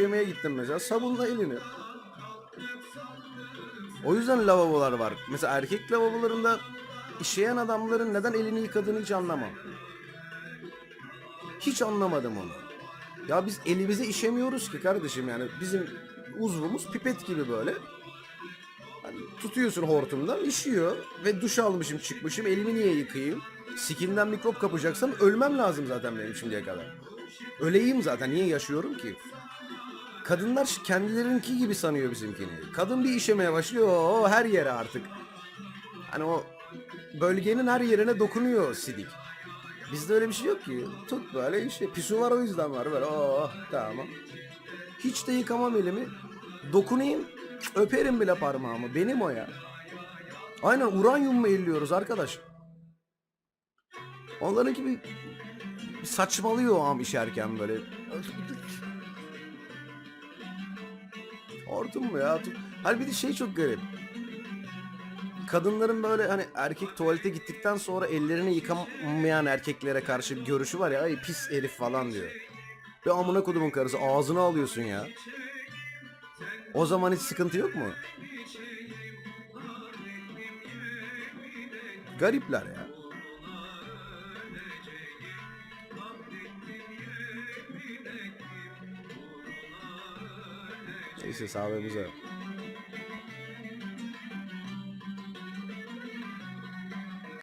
işemeye gittin mesela sabunla elini. O yüzden lavabolar var. Mesela erkek lavabolarında işeyen adamların neden elini yıkadığını hiç anlamam. Hiç anlamadım onu. Ya biz elimize işemiyoruz ki kardeşim yani bizim uzvumuz pipet gibi böyle. Hani tutuyorsun hortumdan işiyor ve duş almışım çıkmışım elimi niye yıkayayım? Sikimden mikrop kapacaksam ölmem lazım zaten benim şimdiye kadar. Öleyim zaten niye yaşıyorum ki? Kadınlar kendilerinki gibi sanıyor bizimkini. Kadın bir işemeye başlıyor o her yere artık. Hani o bölgenin her yerine dokunuyor sidik. Bizde öyle bir şey yok ki. Tut böyle işte pisuvar o yüzden var böyle. Oh tamam. Hiç de yıkamam elimi. Dokunayım öperim bile parmağımı. Benim o ya. Aynen uranyum mu elliyoruz arkadaş? Onlarınki bir, bir saçmalıyor o am işerken böyle. Hortum mu ya? Hani bir de şey çok garip. Kadınların böyle hani erkek tuvalete gittikten sonra ellerini yıkamayan erkeklere karşı bir görüşü var ya. Ay pis herif falan diyor. Bir amına kodumun karısı ağzına alıyorsun ya. O zaman hiç sıkıntı yok mu? Garipler ya. 这是所 sabe,